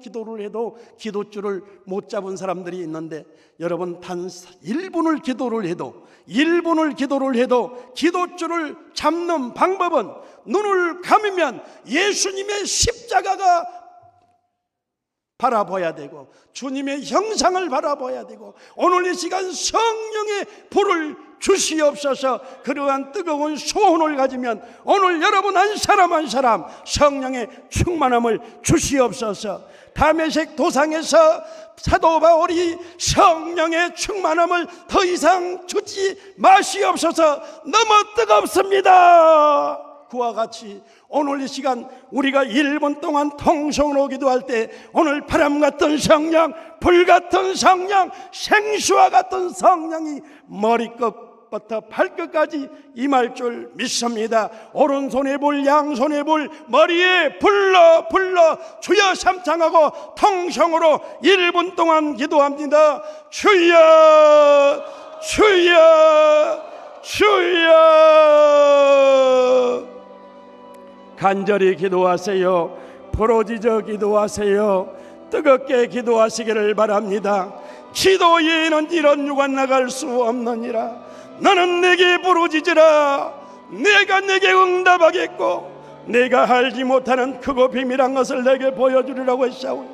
기도를 해도 기도줄을 못 잡은 사람들이 있는데 여러분 단 1분을 기도를 해도 1분을 기도를 해도 기도줄을 잡는 방법은 눈을 감으면 예수님의 십자가가 바라봐야 되고 주님의 형상을 바라봐야 되고 오늘 이 시간 성령의 불을 주시옵소서. 그러한 뜨거운 소원을 가지면 오늘 여러분 한 사람 한 사람 성령의 충만함을 주시옵소서. 다메섹 도상에서 사도 바울이 성령의 충만함을 더 이상 주지 마시옵소서. 너무 뜨겁습니다 그와 같이 오늘 이 시간 우리가 1분 동안 통성으로 기도할 때 오늘 바람 같은 성령, 불 같은 성령, 생수와 같은 성령이 머리끝부터 발끝까지 임할 줄 믿습니다. 오른손에 불, 양손에 불, 머리에 불러 불러 주여 삼창하고 통성으로 1분 동안 기도합니다. 주여 간절히 기도하세요. 부러지져 기도하세요. 뜨겁게 기도하시기를 바랍니다. 기도 외에는 이런 유관 나갈 수 없느니라. 나는 내게 부르짖으라. 내가 내게 응답하겠고 내가 알지 못하는 크고 비밀한 것을 내게 보여주리라고 했사오니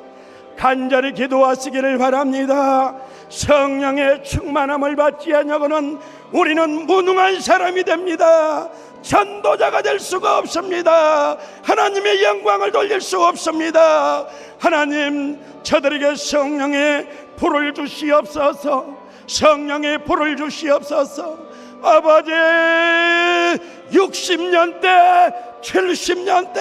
간절히 기도하시기를 바랍니다. 성령의 충만함을 받지 않냐고는 우리는 무능한 사람이 됩니다. 전도자가 될 수가 없습니다. 하나님의 영광을 돌릴 수 없습니다. 하나님, 저들에게 성령의 불을 주시옵소서. 성령의 불을 주시옵소서. 아버지, 60년 대, 70년 대,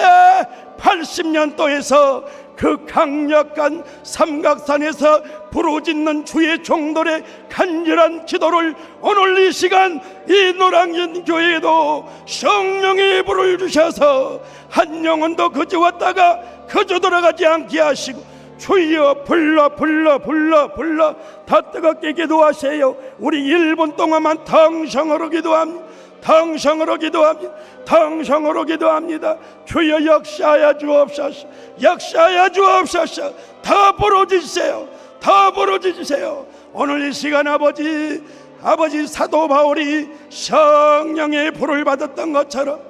80년도에서 그 강력한 삼각산에서 부르짖는 주의 종들의 간절한 기도를 오늘 이 시간 이 노랑진 교회에도 성령의 불을 주셔서 한 영혼도 그저 왔다가 그저 돌아가지 않게 하시고 주여 불러 불러 불러 불러 더 뜨겁게 기도하세요. 우리 1분 동안만 덩성으로 기도합니다 덩성으로 기도합니다. 덩성으로 기도합니다. 주여 역사하여 주옵소서. 역사하여 주옵소서. 더 부르짖으세요. 더 부르짖으세요. 오늘 이 시간 아버지 아버지 사도 바울이 성령의 불을 받았던 것처럼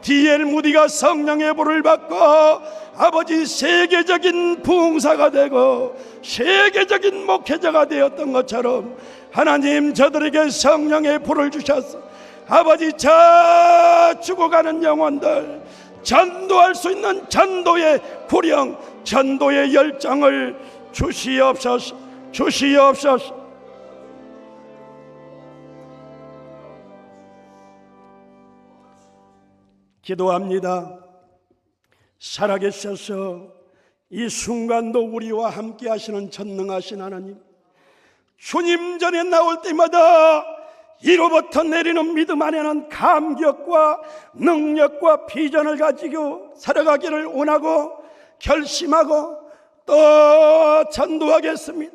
디엘 무디가 성령의 불을 받고 아버지 세계적인 부흥사가 되고 세계적인 목회자가 되었던 것처럼 하나님 저들에게 성령의 불을 주셨어. 아버지 저 죽어가는 영혼들 전도할 수 있는 전도의 구령 전도의 열정을 주시옵소서 주시옵소서. 기도합니다. 살아계셔서 이 순간도 우리와 함께 하시는 전능하신 하나님 주님 전에 나올 때마다 이로부터 내리는 믿음 안에는 감격과 능력과 비전을 가지고 살아가기를 원하고 결심하고 또 전도하겠습니다.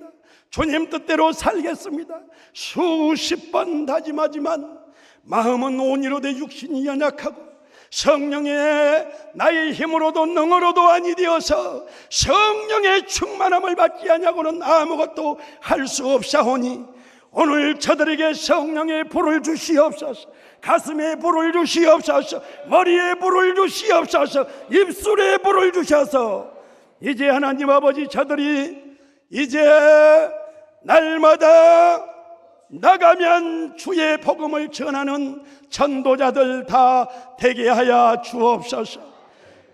주님 뜻대로 살겠습니다. 수십 번 다짐하지만 마음은 온이로 돼 육신이 연약하고 성령의 나의 힘으로도 능으로도 아니 되어서 성령의 충만함을 받지 않냐고는 아무것도 할 수 없사오니 오늘 저들에게 성령의 불을 주시옵소서. 가슴에 불을 주시옵소서. 머리에 불을 주시옵소서. 입술에 불을 주셔서 이제 하나님 아버지 저들이 이제 날마다 나가면 주의 복음을 전하는 전도자들 다 되게 하여 주옵소서.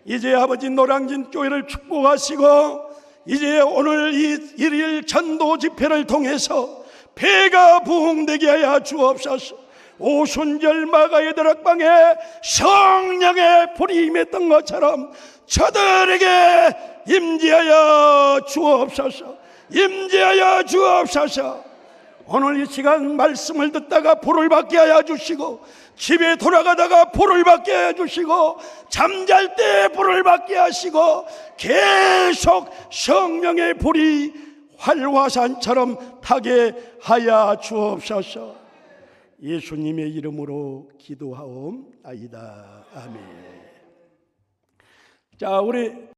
이제 아버지 노량진 교회를 축복하시고 이제 오늘 이 일일 전도 집회를 통해서 배가 부흥되게 하여 주옵소서. 오순절 마가의 드락방에 성령의 불이 임했던 것처럼 저들에게 임재하여 주옵소서. 임재하여 주옵소서. 오늘 이 시간 말씀을 듣다가 불을 받게 하여 주시고 집에 돌아가다가 불을 받게 하여 주시고 잠잘 때 불을 받게 하시고 계속 성령의 불이 활화산처럼 타게 하여 주옵소서. 예수님의 이름으로 기도하옵나이다. 아멘. 자, 우리